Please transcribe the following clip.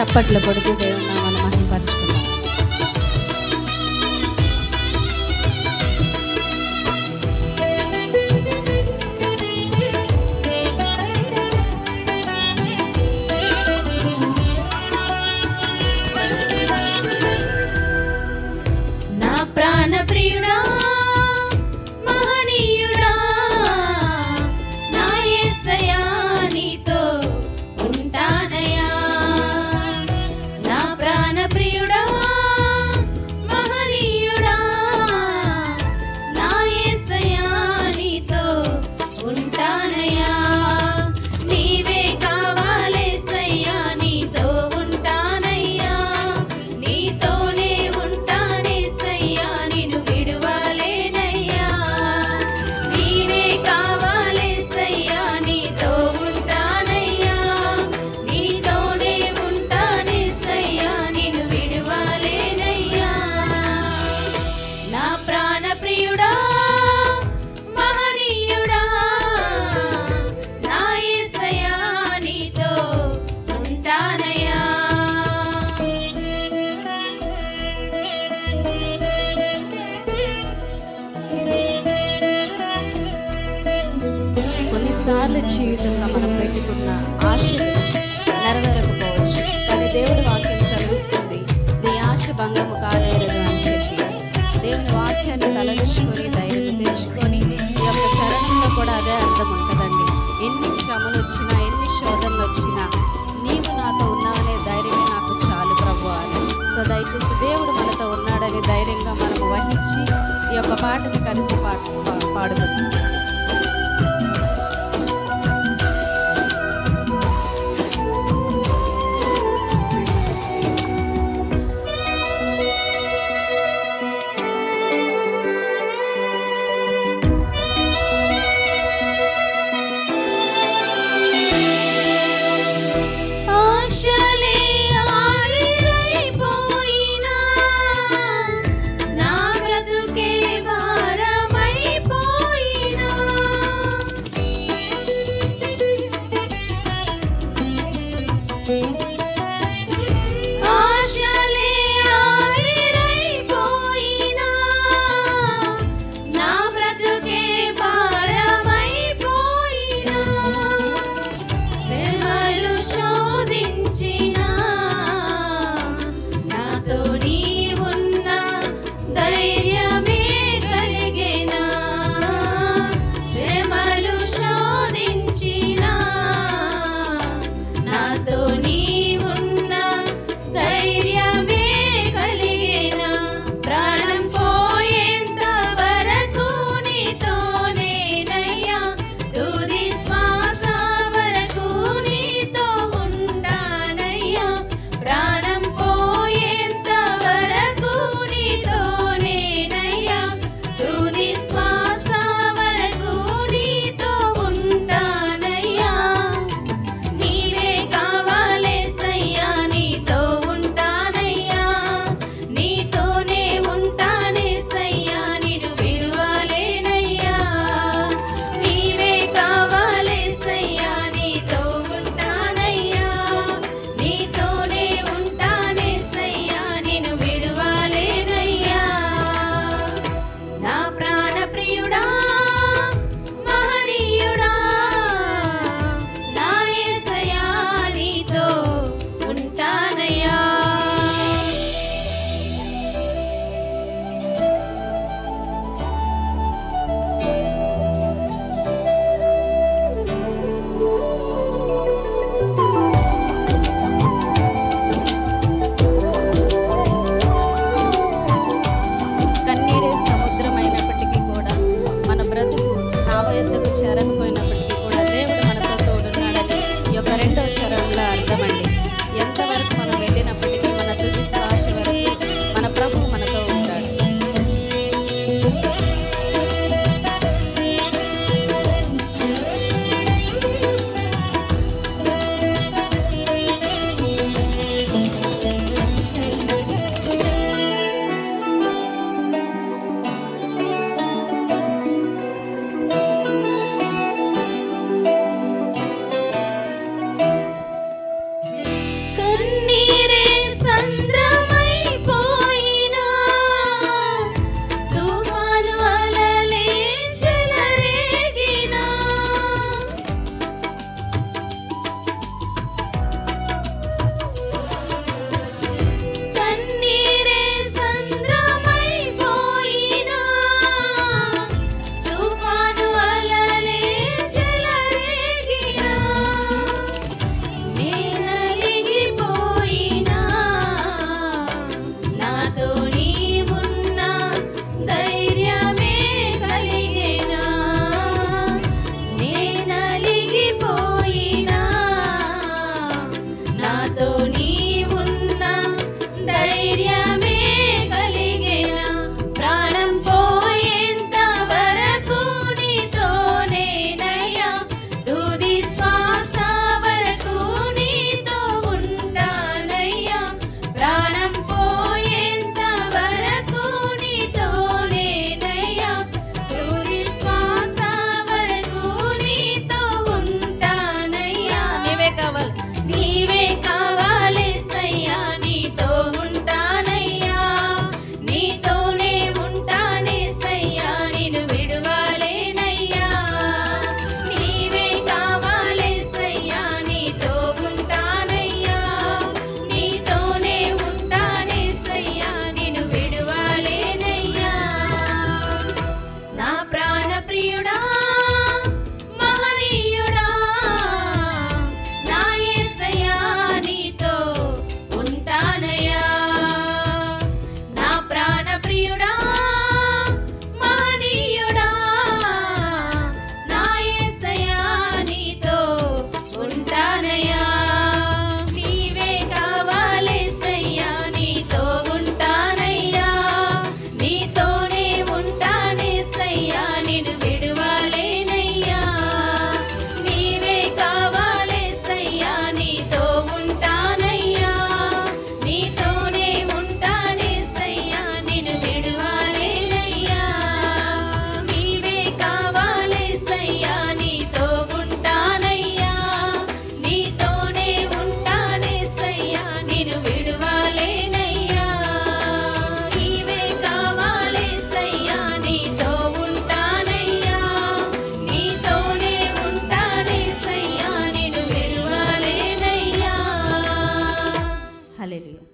చప్పట్లు కొడుకు దేవుడు నామాన్ని మహిమపరచుకుంటాం కొన్నిసార్లు జీవితంలో మనం పెట్టుకున్న ఆశ నెరవేరకపోవచ్చు. కానీ దేవుడి వాక్యం చదివిస్తుంది నీ ఆశ భంగము కానేరదు అని చెప్పి. దేవుని వాక్యాన్ని తలలుచుకొని ధైర్యం తెచ్చుకొని ఈ యొక్క చరణంలో కూడా అదే అర్థం ఉంటుందండి. ఎన్ని శ్రమలు వచ్చినా ఎన్ని శోధనలు వచ్చినా నీవు నాతో ఉన్నావనే ధైర్యమే నాకు చాలు ప్రభు అని. సో దయచేసి దేవుడు మనతో ఉన్నాడని ధైర్యంగా మనం వహించి ఈ యొక్క పాటను కలిసి పాడు పాడుతుంది